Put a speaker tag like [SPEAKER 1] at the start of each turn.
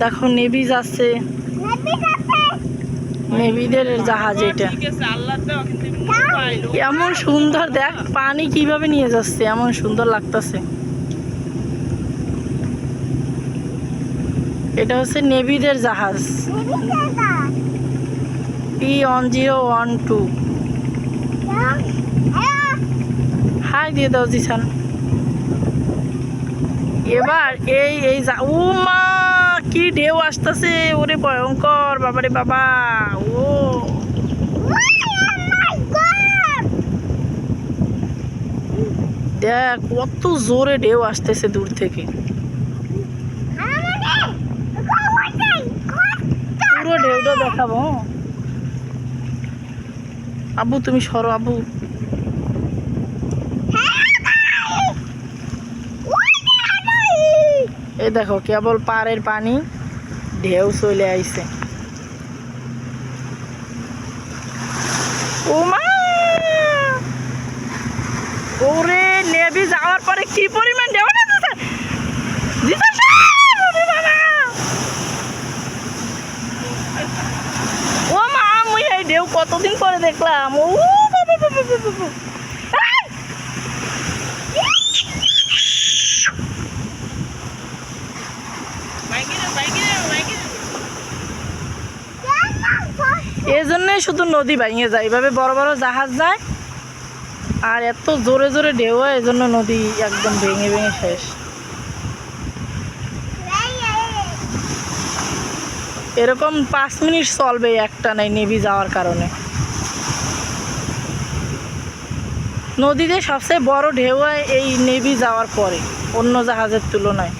[SPEAKER 1] দেখো নেভি যাচ্ছে। নেভিদের জাহাজ এটা।
[SPEAKER 2] কিন্তু মনে পাইলো।
[SPEAKER 1] এমন সুন্দর দেখ পানি কীভাবে নিয়ে যাচ্ছে এমন সুন্দর লাগতেছে। এটা হচ্ছে নেভিদের জাহাজ। P one zero one two hi দিয়ে দাও জিসান। এবার এই এই ও মা কি ঢেউ আসতেছে, ওরে ভয়ঙ্কর, বাবারে বাবা, ও। দেখ, কত জোরে ঢেউ আসতেছে দূর থেকে। পুরো ঢেউটা দেখাবো? আবু, তুমি সরো, আবু। এই দেখো, কেবল পাড়ের পানি, ঢেউ চলে আইছে। ও ওরে, নেভি যাওয়ার পরে কি পরিমাণ ঢেউ! ও মা! মুই এই ঢেউ কতদিন পরে দেখলাম? ও বাবা বাবা বাবা। এই জন্যই শুধু নদী ভেঙে যায়। এভাবে বড় বড় জাহাজ যায় আর এত জোরে জোরে ঢেউ হয় এই জন্য নদী একদম ভেঙে ভেঙে শেষ। এরকম পাঁচ মিনিট চলবে একটা নাই নেভি যাওয়ার কারণে। নদীতে সবচেয়ে বড় ঢেউ হয় এই নেভি যাওয়ার পরে, অন্য জাহাজের তুলনায়।